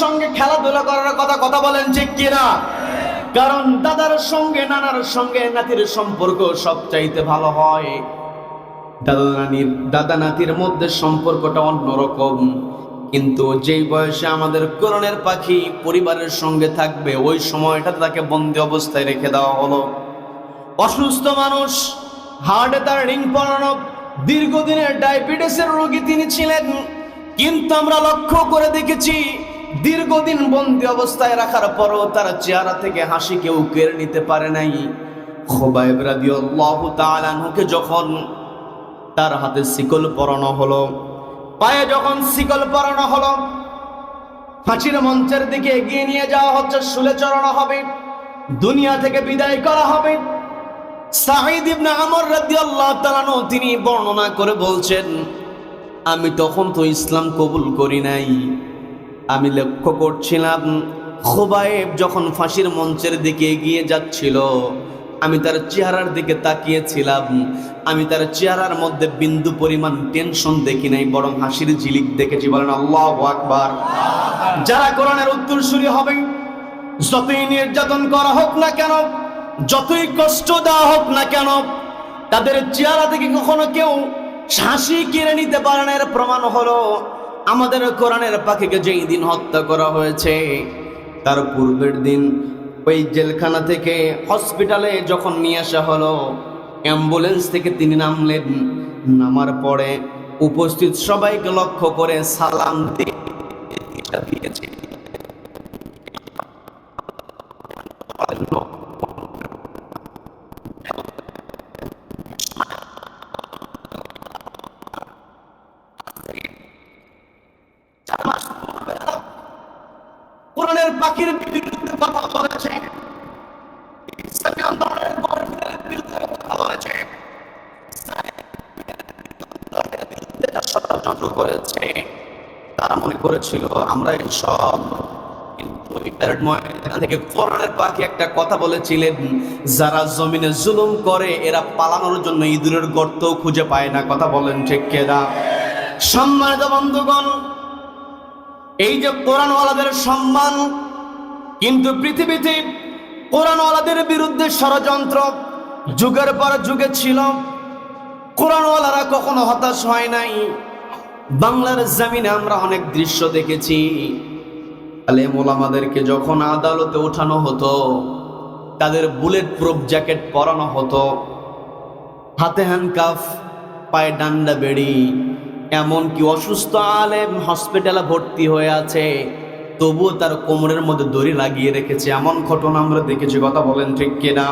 সঙ্গে খেলাধুলা করার কথা কথা বলেন ঠিক কিনা? কারণ দাদার সঙ্গে, নানার সঙ্গে নাতির সম্পর্ক সবচাইতে ভালো হয়। দাদা নানির, দাদা নাতির মধ্যে সম্পর্কটা অন্যরকম। কিন্তু যেই বয়সে আমাদের করণের পাখি পরিবারের সঙ্গে থাকবে, ওই সময়টা তাকে বন্দি অবস্থায় রেখে দেওয়া হলো। অসুস্থ মানুষ হার্টে তার রিং পড়ানো দীর্ঘদিনের ডায়াবেটিসের রোগী তিনি ছিলেন। কিন্তু আমরা লক্ষ্য করে দেখেছি দীর্ঘদিন বন্দি অবস্থায় রাখার পরও তার চেহারা থেকে হাসি কেউ কেড়ে নিতে পারে নাই। যখন তার হাতে শিকল পরানো হলো, পায়ে যখন শিকল পরানো হলো ফাঁসির মঞ্চের দিকে এগিয়ে নিয়ে যাওয়া হচ্ছে, শুলে চড়ানো হবে, দুনিয়া থেকে বিদায় করা হবে। তিনি বর্ণনা করে বলছেন, আমি তখন তো ইসলাম কবুল করি নাই। আমি লক্ষ্য করছিলাম, খোবায়েব যখন ফাঁসির মঞ্চের দিকে এগিয়ে যাচ্ছিল, আমি তার চেহারার দিকে তাকিয়েছিলাম। আমি তার চেহারার মধ্যে বিন্দু পরিমাণ টেনশন দেখি নাই, বরং হাসির ঝিলিক দেখেছি। বলেন, আল্লাহ আকবার। যারা কোরআনের উত্তরসূরি হবে, যতই নির্যাতন করা হোক না কেন, যতই কষ্ট দেওয়া হোক না কেন, তাদের চেহারা থেকে কখনো কেউ হাসি কিনে নিতে পারে না। এর প্রমাণ হলো আমাদের কোরআনের পাখিকে যেই দিন হত্যা করা হয়েছে, তার পূর্বের দিন ওই জেলখানা থেকে হসপিটালে যখন নিয়ে আসা হলো, অ্যাম্বুলেন্স থেকে তিনি নামলেন। নামার পরে উপস্থিত সবাইকে লক্ষ্য করে সালাম দিয়ে দিয়েছে কোরআনের পাখির বিরুদ্ধে কথা বলেছে ইসলামী আন্দোলনের বিরুদ্ধে কথা বলেছে ষড়যন্ত্র করেছে তারা মনে করেছিল, আমরা সব। কিন্তু থেকে কোরআনের পাখি একটা কথা বলেছিলেন, যারা জমিনে জুলুম করে, এরা পালানোর জন্য ইঁদুরের গর্ত খুঁজে পায় না। কথা বলেন ঠিক কেরা সম্মানিত বন্ধুগণ, এই যে কোরআনওয়ালাদের সম্মান, কিন্তু পৃথিবীতে কোরআনওয়ালাদের বিরুদ্ধে ষড়যন্ত্র যুগের পর যুগে ছিল। কোরআনওয়ালারা কখনো হতাশ হয় নাই। বাংলার জামিনে আমরা অনেক দৃশ্য দেখেছি। আলেম যখন আদালতে ওঠানো হতো, তাদের বুলেট প্রুফ জ্যাকেট পরানো হতো। হাতে হ্যান্ডকাফ পায়ে ডান্ডা বেড়ি, এমনকি অসুস্থ আলেম হসপিটালে ভর্তি হয়ে আছে, তবুও তার কোমরের মধ্যে দড়ি লাগিয়ে রেখেছে। এমন ঘটনা আমরা দেখেছি, কথা বলেন ঠিক কিনা?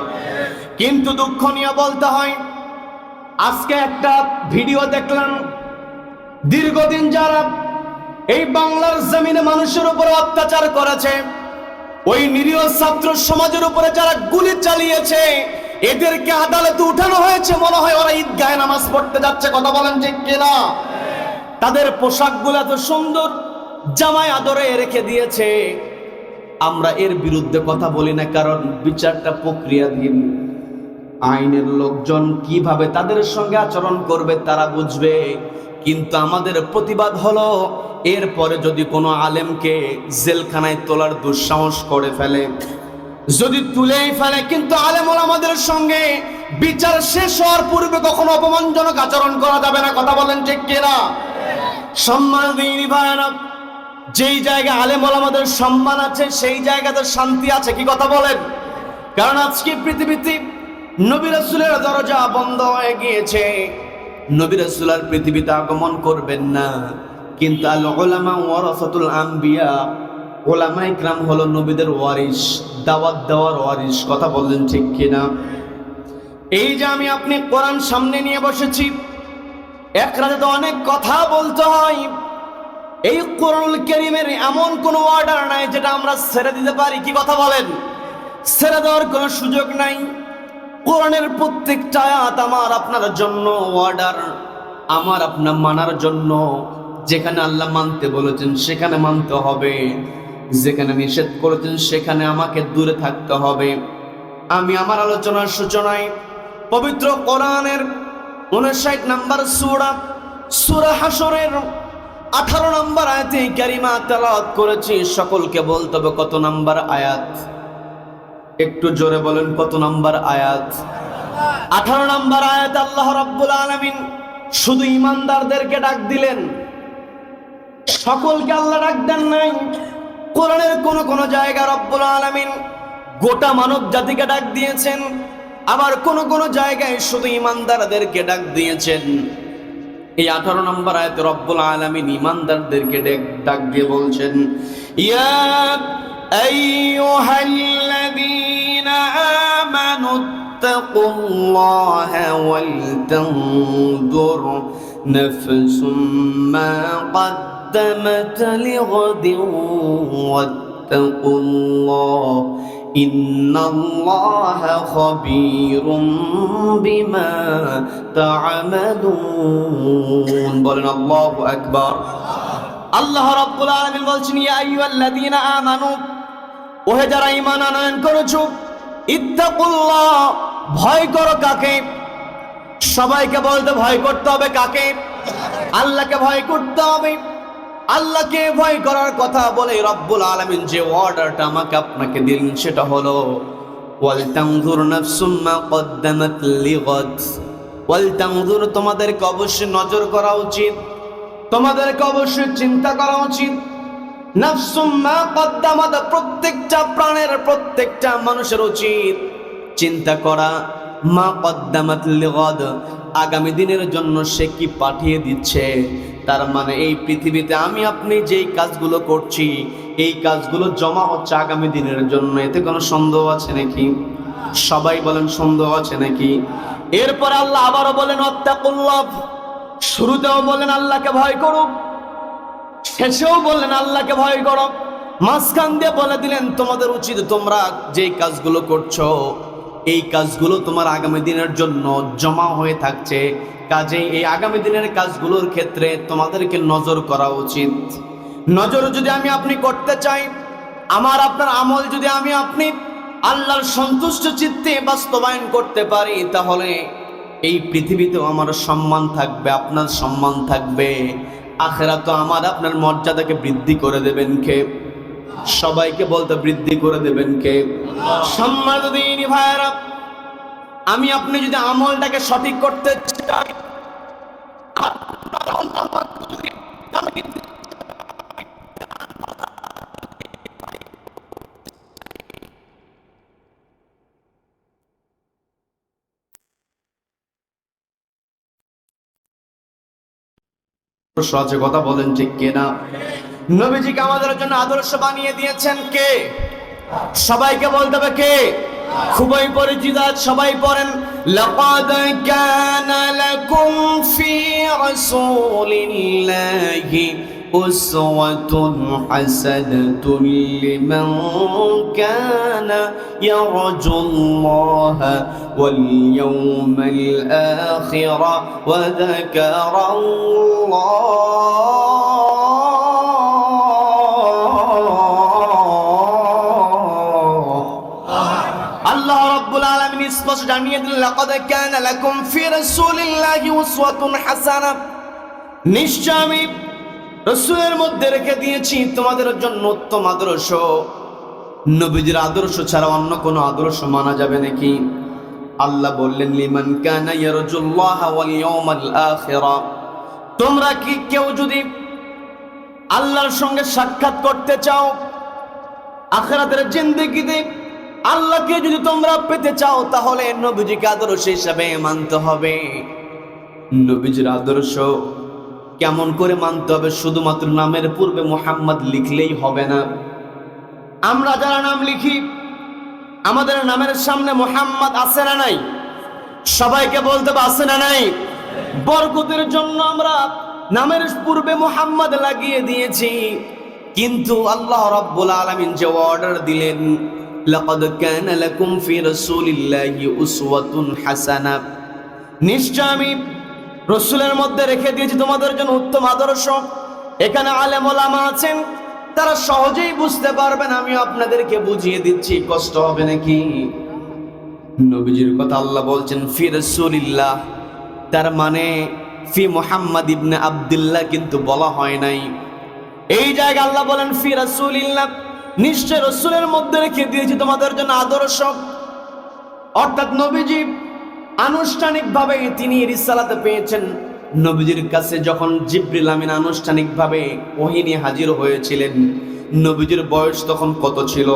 কিন্তু দুঃখ নিয়ে বলতে হয়, আজকে একটা ভিডিও দেখলাম দীর্ঘদিন যারা এই বাংলার জমিনে মানুষের উপরে অত্যাচার করেছে, ওই নিরীহ ছাত্র সমাজের উপরে যারা গুলি চালিয়েছে, এদেরকে আদালতে উঠানো হয়েছে মনে হয় ওরা ঈদগাহে নামাজ পড়তে যাচ্ছে, কথা বলেন ঠিক কিনা? তাদের পোশাকগুলো এত সুন্দর জামায় আদরে রেখে দিয়েছে। আমরা এর বিরুদ্ধে কথা বলি না, কারণ বিচারটা প্রক্রিয়াধীন আইনের লোকজন কীভাবে তাদের সঙ্গে আচরণ করবে তারা বুঝবে। কিন্তু আমাদের প্রতিবাদ হলো, এরপরে যদি কোনো আলেমকে জেলখানায় তোলার দুঃসাহস করে ফেলে, যদি তুলেই ফেলে, কিন্তু আলেমল আমাদের সঙ্গে বিচার শেষ হওয়ার পূর্বে কখনো অপমানজনক আচরণ করা যাবে না, কথা বলেন ঠিক কিনা? সম্মান দিইনি ভাইরা যেই জায়গায় আলেমল আমাদের সম্মান আছে, সেই জায়গাতে শান্তি আছে, কি কথা বলেন? কারণ আজকে পৃথিবীতে নবী দরজা বন্ধ হয়ে গিয়েছে। নবী রাসূল আর পৃথিবীতে আগমন করবেন না। কিন্তু আল উলামা ওয়ারাসাতুল আম্বিয়া ওলামা ইকরাম হলো নবীদের ওয়ারিস দাওয়াত দেওয়ার ওয়ারিস কথা বললেন ঠিক কিনা? এই যে আমি আপনি কোরআন সামনে নিয়ে বসেছি, এক রাতে তো অনেক কথা বলতে হয়। এই কোরআনুল কেরিমের এমন কোনো অর্ডার নাই যেটা আমরা ছেড়ে দিতে পারি। কি কথা বলেন? ছেড়ে দেওয়ার কোনো সুযোগ নাই। কোরআনের প্রত্যেকটা আয়াত আমার আপনার জন্য অর্ডার আমার আপনার মানার জন্য। যেখানে আল্লাহ মানতে বলেছেন, সেখানে মানতে হবে। যেখানে নিষেধ করেছেন, সেখানে আমাকে দূরে থাকতে হবে। আমি আমার আলোচনার সূচনায় পবিত্র কোরআনের উনষাট নাম্বার সুরা সুরা হাসরের আঠারো নম্বর আয়াতে ক্যারিমা তেলাওয়াত করেছি। সকলকে বলতে হবে কত নম্বর আয়াত? একটু জোরে বলেন, কত নম্বর আয়াত? আঠারো নাম্বার আয়াত আল্লাহ রাব্বুল আলামিন শুধু ইমানদারদেরকে ডাক দিলেন। সকলকে আল্লাহ ডাক দেন নাই। কোরআনের কোন কোন জায়গা রব্বুল আলামিন গোটা মানব জাতিকে ডাক দিয়েছেন, আবার কোন কোন জায়গায় শুধু ইমানদারদেরকে ডাক দিয়েছেন। এই আঠারো নম্বর আয়াতে রব্বুল আলামিন ইমানদারদেরকে ডাক দিয়ে বলছেন, ইয়া আইয়ুহাল্লাযীনা আমানু তাকুল্লাহা ওয়াল তানজুর নাফসুম মা قدمت لغد واتقوا الله إن الله خبير بما تعملون বলেন আল্লাহু আকবার আল্লাহ রাব্বুল আলামিন বলছেন ইয়া আইয়ুহাল্লাযীনা আমানু ওহে যারা ইমান আনয়ন করেছ, ইত্তাকুল্লাহ, ভয় করো কাকে? সবাইকে বলতে ভয় করতে হবে কাকে? আল্লাহকে ভয় করতে হবে। আল্লাহকে ভয় করার কথা বলে রব্বুল আলামিন যে অর্ডারটা আমাকে আপনাকে দিলেন সেটা হলো ওয়াল তানজুর নাফসুম মা কদ্দামাত লিগাদ। ওয়ালতানজুর তোমাদেরকে অবশ্যই নজর করা উচিত। তোমাদেরকে অবশ্যই চিন্তা করা উচিত। প্রত্যেকটা প্রাণের প্রত্যেকটা মানুষের উচিত চিন্তা করা, মা লিগাদ, আগামী দিনের জন্য সে কি পাঠিয়ে দিচ্ছে? তার মানে এই পৃথিবীতে আমি, আপনি যেই কাজগুলো করছি, এই কাজগুলো জমা হচ্ছে আগামী দিনের জন্য। এতে কোনো সন্দেহ আছে নাকি? সবাই বলেন সন্দেহ আছে নাকি? এরপর আল্লাহ আবারও বলেন অত্যাকুল্লভ শুরুতেও বলেন, আল্লাহকে ভয় করুক। শেষেও বললেন, আল্লাহকে ভয় করো। মাঝখান দিয়ে বলে দিলেন, তোমাদের উচিত তোমরা যেই কাজগুলো করছ, এই কাজগুলো তোমার আগামী দিনের জন্য জমা হয়ে থাকছে। কাজেই এই আগামী দিনের কাজগুলোর ক্ষেত্রে তোমাদেরকে নজর করা উচিত। নজর যদি আমি আপনি করতে চাই, আমার আপনার আমল যদি আমি আপনি আল্লাহর সন্তুষ্ট চিত্তে বাস্তবায়ন করতে পারি, তাহলে এই পৃথিবীতেও আমার সম্মান থাকবে, আপনার সম্মান থাকবে। আখেরা তো আমার আপনার মর্যাদাকে বৃদ্ধি করে দেবেন কে? সবাইকে বলতে বৃদ্ধি করে দেবেন কে? সম্মান ভাইরা আমি আপনি যদি আমলটাকে সঠিক করতে চাই সহজে কথা বলেন, ঠিক কিনা? নবীজিকে আমাদের জন্য আদর্শ বানিয়ে দিয়েছেন কে? সবাইকে বলতে হবে কে? খুবই পরিচিত সবাই পড়েন, লাকাদ কানা লাকুম ফি রাসূলিল্লাহি উসওয়াতুন হাসানাতুন লিমান কানা ইয়ারজুল্লাহা ওয়াল ইয়াওমাল আখিরা ওয়া যাকারা আল্লাহ স্পষ্ট জানিয়ে দিলেন, লাকাদ কানা লাকুম ফি রাসূলিল্লাহি উসওয়াতুন হাসানাহ। নিশ্চয় আমি রসুলের মধ্যে রেখে দিয়েছি, তোমাদের জন্য উত্তম আদর্শ। নবীজির আদর্শ ছাড়া অন্য কোনো আদর্শ মানা যাবে নাকি? আল্লাহ বললেন, লিমান কানা ইয়ারজুল্লাহ ওয়াল ইয়াউমাল আখিরা। তোমরা কি কেউ যদি আল্লাহর সঙ্গে সাক্ষাৎ করতে চাও, আখেরাতের জিন্দেগিতে আল্লাহকে যদি তোমরা পেতে চাও, তাহলে নবীজিকে আদর্শ হিসাবে মানতে হবে। নবীজির আদর্শ কেমন করে মানতে হবে, শুধুমাত্র নামের পূর্বে মোহাম্মদ লিখলেই হবে না। আমরা যারা নাম লিখি, আমাদের নামের সামনে মোহাম্মদ আছে না নাই? সবাইকে বলতে আছে না নাই? বরকতের জন্য আমরা নামের পূর্বে মোহাম্মদ লাগিয়ে দিয়েছি। কিন্তু আল্লাহ রাব্বুল আলামিন যে অর্ডার দিলেন লাকাদ কানা লাকুম ফি রাসূলিল্লাহি উসওয়াতুন হাসানা। নিশ্চয় আমি রসুলের মধ্যে রেখে দিয়েছি তোমাদের জন্য উত্তম আদর্শ। এখানে আলেম ওলামা আছেন, তারা সহজেই বুঝতে পারবেন আমি আপনাদেরকে বুঝিয়ে দিচ্ছি, কষ্ট হবে নাকি? নবীজির কথা আল্লাহ বলছেন ফির রসুলিল্লাহ। তার মানে ফি মুহাম্মদ ইবনে আব্দুল্লাহ কিন্তু বলা হয় নাই। এই জায়গায় আল্লাহ বলেন, ফি রাসূলিল্লাহ। নিশ্চয় রসুলের মধ্যে রেখে দিয়েছি তোমাদের জন্য আদর্শ। অর্থাৎ নবীজি আনুষ্ঠানিকভাবে তিনি রিসালাতে পেয়েছেন। নবীজির কাছে যখন জিব্রিল আমিন আনুষ্ঠানিকভাবে ওহিনী হাজির হয়েছিলেন, নবীজির বয়স তখন কত ছিল?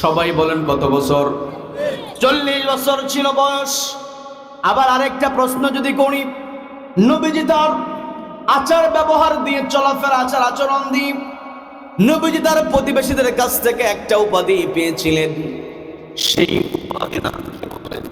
সবাই বলেন কত বছর? চল্লিশ বছর ছিল বয়স। আবার আরেকটা প্রশ্ন যদি করি, নবীজি তার আচার ব্যবহার দিয়ে চলাফেরা আচার আচরণ দিয়ে নবীজি তার প্রতিবেশীদের কাছ থেকে একটা উপাধি পেয়েছিলেন। সেই উপাধি নাম কি বলেন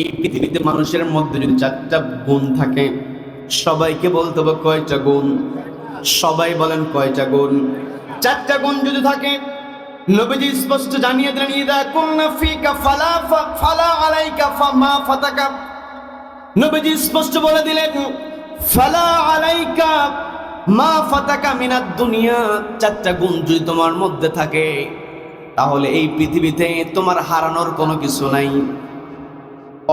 এই পৃথিবীতে মানুষের মধ্যে যদি চারটা গুণ থাকে, সবাইকে বলতে হবে কয়টা গুণ? সবাই বলেন কয়টা গুণ? চারটা গুণ যদি থাকে, নবীজি স্পষ্ট জানিয়ে দিলেন, ইদা কুননা ফিকা ফালা ফালা আলাইকা ফামা ফাতাকা। নবীজি স্পষ্ট বলে দিলেন, ফালা আলাইকা মা ফাতাকা মিনাদ দুনিয়া। চারটা গুণ যদি তোমার মধ্যে থাকে, তাহলে এই পৃথিবীতে তোমার হারানোর কোনো কিছু নাই।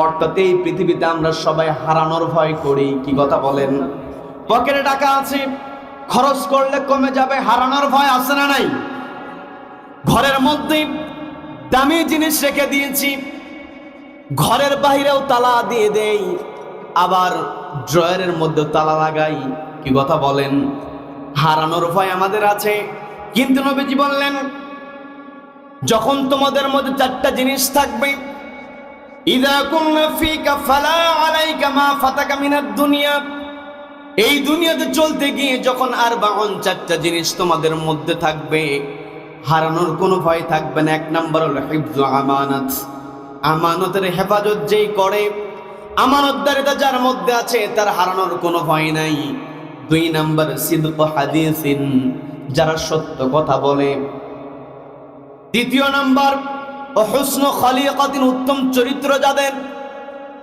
অর্থাৎ এই পৃথিবীতে আমরা সবাই হারানোর ভয় করি। কি কথা বলেন? পকেটে টাকা আছে, খরচ করলে কমে যাবে, হারানোর ভয় আছে না নাই? ঘরের মধ্যে দামি জিনিস রেখে দিয়েছি, ঘরের বাইরেও তালা দিয়ে দেই, আবার ড্রয়ারের মধ্যে তালা লাগাই। কি কথা বলেন? হারানোর ভয় আমাদের আছে। কিন্তু নবীজি বললেন, যখন তোমাদের মধ্যে চারটা জিনিস থাকবে ইদা কুননা ফালা আলাইকা মা দুনিয়া। এই দুনিয়াতে চলতে গিয়ে যখন আর বাহন চারটা জিনিস তোমাদের মধ্যে থাকবে, হারানোর কোনো ভয় থাকবে না। এক নাম্বার হলো হিফজু আমানত। আমানতের হেফাজত যেই করে আমানতদারিতা যার মধ্যে আছে, তার হারানোর কোনো ভয় নাই। দুই নাম্বার, সিদ্ক হাদিসিন, যারা সত্য কথা বলে। দ্বিতীয় নাম্বার ও হুসন খালিকাতিন উত্তম চরিত্র যাদের।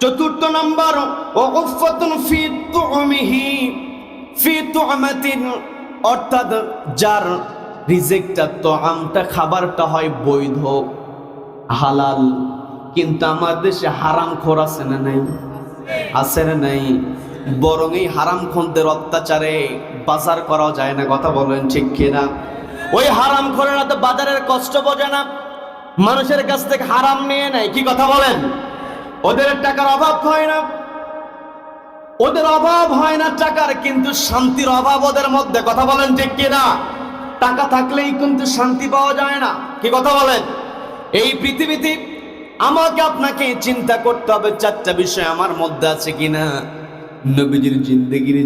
চতুর্থ নাম্বার, ও উফাতুন ফি অর্থাৎ যার রিজেক্টটা তো আমটা খাবারটা হয় বৈধ, হালাল। কিন্তু আমার দেশে হারাম খোর আছে না নাই? আছে না নাই? বরং এই হারাম খন্তের অত্যাচারে বাজার করা যায় না, কথা বলেন ঠিক কিনা? ওই হারাম খোরেরা বাজারের কষ্ট বোঝে না। মানুষের কাছ থেকে হারাম নিয়ে নেয়, কি কথা বলেন? ওদের টাকার অভাব হয় না। ওদের অভাব হয় না টাকার, কিন্তু শান্তির অভাব ওদের মধ্যে, কথা বলেন ঠিক কিনা? টাকা থাকলেই কিন্তু শান্তি পাওয়া যায় না, কি কথা বলেন? এই পৃথিবীতে আমাকে আপনাকে চিন্তা করতে হবে, চারটা বিষয় আমার মধ্যে আছে কিনা? নবীজির জিন্দগির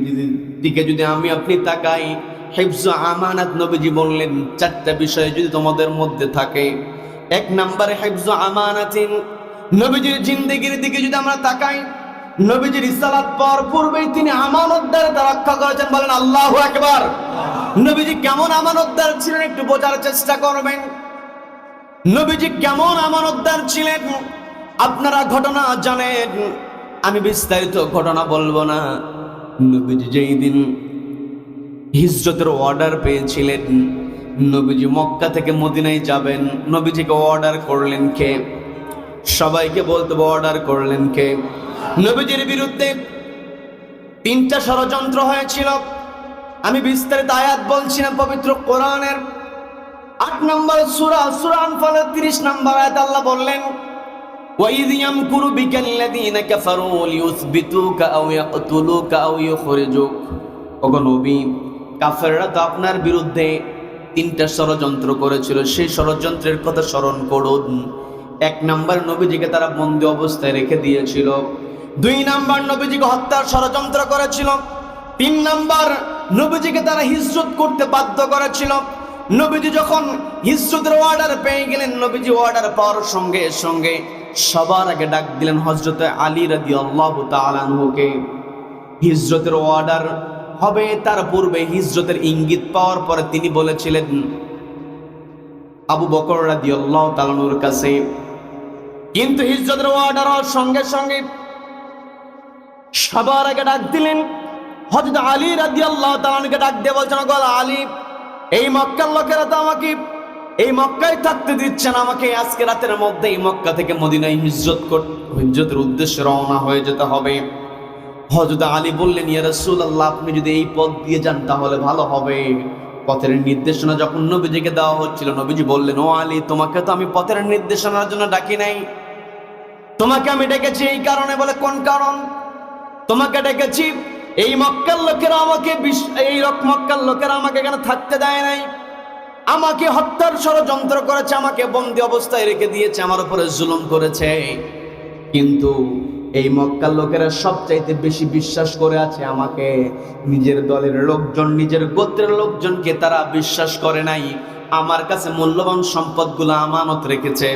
দিকে যদি আমি আপনি তাকাই হেফজ আমানাত নবীজি বললেন, চারটা বিষয় যদি তোমাদের মধ্যে থাকে এক নম্বরে হেফজ আমানাতিন। নবীজির জিন্দগির দিকে যদি আমরা তাকাই, নবীজির ইসালাত পর পূর্বেই তিনি আমানতদার রক্ষা করেছেন বলেন আল্লাহ একবার নবীজি কেমন আমানতদার ছিলেন একটু বোঝার চেষ্টা করবেন। নবীজি কেমন আমানতদার ছিলেন, আপনারা ঘটনা জানেন। আমি বিস্তারিত ঘটনা বলব না। নবীজি যেই দিন হিজরতের অর্ডার পেয়েছিলেন নবীজি মক্কা থেকে মদিনায় যাবেন নবীজিকে অর্ডার করলেন কে সবাইকে বলতে অর্ডার করলেন কে নবীজির বিরুদ্ধে তিনটা ষড়যন্ত্র হয়েছিল আমি বিস্তারিত আয়াত বলছি না পবিত্র কোরআনের আট নম্বর সুরা সুরা আনফালের তিরিশ নম্বর আয়াত আল্লাহ বললেন وَإِذْ يَمْكُرُ بِكَ الَّذِينَ كَفَرُوا لِيُثْبِتُوكَ أَوْ يَقْتُلُوكَ أَوْ يُخْرِجُوكَ ওগো নবী কাফেররা তো আপনার বিরুদ্ধে তিনটা ষড়যন্ত্র করেছিল। সেই ষড়যন্ত্রের কথা স্মরণ করুন। এক নাম্বার নবীজিকে তারা বন্দি অবস্থায় রেখে দিয়েছিল। দুই নাম্বার নবীজিকে হত্যার ষড়যন্ত্র করেছিল। তিন নাম্বার নবীজিকে তারা হিজরত করতে বাধ্য করেছিল। নবীজি যখন হিজরতের অর্ডার পেয়ে গেলেন, নবীজি অর্ডার পাওয়ার সঙ্গে সঙ্গে সবার আগে ডাক দিলেন হজরত আলী রাদি আল্লাহ তালানহুকে হিজরতের অর্ডার হবে তার পূর্বে হিজরতের ইঙ্গিত পাওয়ার পরে তিনি বলেছিলেন, আবু বকর রাদি আল্লাহ তালানুর কাছে, কিন্তু হিজরতের অর্ডার হওয়ার সঙ্গে সঙ্গে সবার আগে ডাক দিলেন। হজরত আলী রাদি আল্লাহ তালানুকে ডাক দিয়ে বলছেন গল আলী, এই মক্কার লোকেরা তো আমাকে, এই মক্কায় থাকতে দিচ্ছেন আমাকে। আজকে রাতের মধ্যে এই মক্কা থেকে মদিনায় হিজরত হিজরতের উদ্দেশ্যে রওনা হয়ে যেতে হবে। হজরত আলী বললেন, ইয়া রাসূলুল্লাহ, আপনি যদি এই পথ দিয়ে যান তাহলে ভালো হবে। পথের নির্দেশনা যখন নবীজিকে দেওয়া হচ্ছিল, নবীজি বললেন, ও আলী, তোমাকে তো আমি পথের নির্দেশনার জন্য ডাকি নাই। তোমাকে আমি ডেকেছি এই কারণে বলে কোন কারণ? তোমাকে ডেকেছি, এই মক্কার লোকেরা আমাকে এই মক্কার লোকেরা আমাকে এখানে থাকতে দেয় নাই। আমাকে হত্যার ষড়যন্ত্র করেছে, আমাকে বন্দি অবস্থায় রেখে দিয়েছে, আমার উপরে জুলুম করেছে। কিন্তু এই মক্কার লোকেরা সবচাইতে বেশি বিশ্বাস করে আছে আমাকে। নিজের দলের লোকজন, নিজের গোত্রের লোকজনকে তারা বিশ্বাস করে নাই। আমার কাছে মূল্যবান সম্পদগুলো আমানত রেখেছে।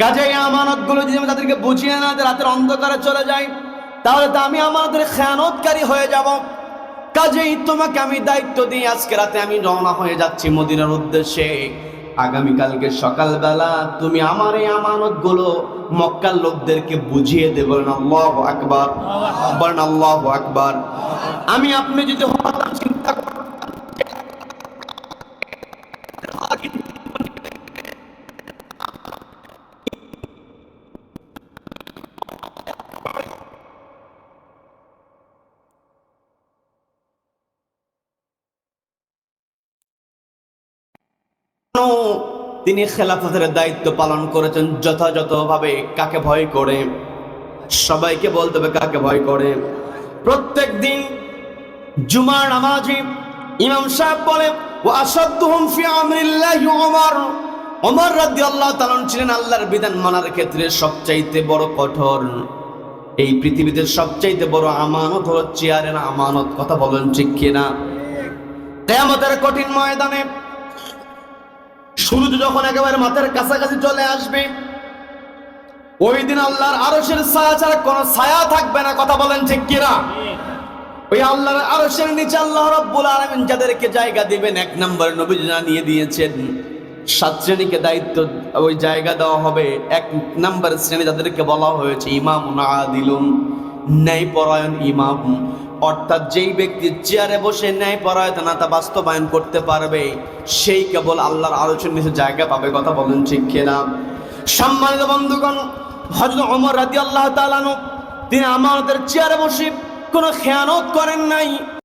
কাজে এই আমানতগুলো যদি আমি তাদেরকে বুঝিয়ে না রাতের অন্ধকারে চলে যাই, তাহলে তো আমি আমাদের খেয়ানতকারী হয়ে যাব। কাজেই তোমাকে আমি দায়িত্ব দিই, আজকে রাতে আমি রওনা হয়ে যাচ্ছি মদিনার উদ্দেশ্যে। আগামীকালকে সকালবেলা তুমি আমার এই আমানতগুলো মক্কার লোকদেরকে বুঝিয়ে দেব আল্লাহ আকবার। বলেন আল্লাহ আকবার। আমি আপনি যদি হতাম তিনি খেলাফতের দায়িত্ব পালন করেছেন যথাযথভাবে কাকে ভয় করে? সবাইকে বলতে হবে কাকে ভয় করে। প্রত্যেক দিন জুমার নামাজি ইমাম সাহেব বলে ও আসাদুহুম ফি আমরিল্লাহি ওমর। ওমর রাদিয়াল্লাহু তাআলা ছিলেন আল্লাহর বিধান মানার ক্ষেত্রে সবচাইতে বড় কঠোর। এই পৃথিবীতে সবচাইতে বড় আমানত হলো চেয়ারের আমানত। কথা বলেন ঠিক কিনা? কিয়ামতের কঠিন ময়দানে সূর্য যখন একেবারে মাথার কাছাকাছি চলে আসবে, ওই দিন আল্লাহর আরশের ছায়া ছাড়া কোনো ছায়া থাকবে না, কথা বলেন ঠিক কিনা? ওই আল্লাহর আরশের নিচে আল্লাহ রাব্বুল আলামিন যাদেরকে জায়গা দিবেন, এক নম্বর নবী জানিয়ে দিয়েছেন, সাত শ্রেণীকে দায়িত্ব, ওই জায়গা দেওয়া হবে, এক নম্বর শ্রেণি যাদেরকে বলা হয়েছে, ইমাম আদিলুন ন্যায় পরায়ণ ইমাম। অর্থাৎ যেই ব্যক্তি চেয়ারে বসে ন্যায় পরায়তনাতা বাস্তবায়ন করতে পারবে, সেই কেবল আল্লাহর আলোচনার নিচে জায়গা পাবে, কথা বলেন ঠিক কিনা? সম্মানিত বন্ধুগণ, হযরত ওমর রাদিয়াল্লাহু তাআলা তিনি আমাদের চেয়ারে বসে কোনো খেয়ানত করেন নাই।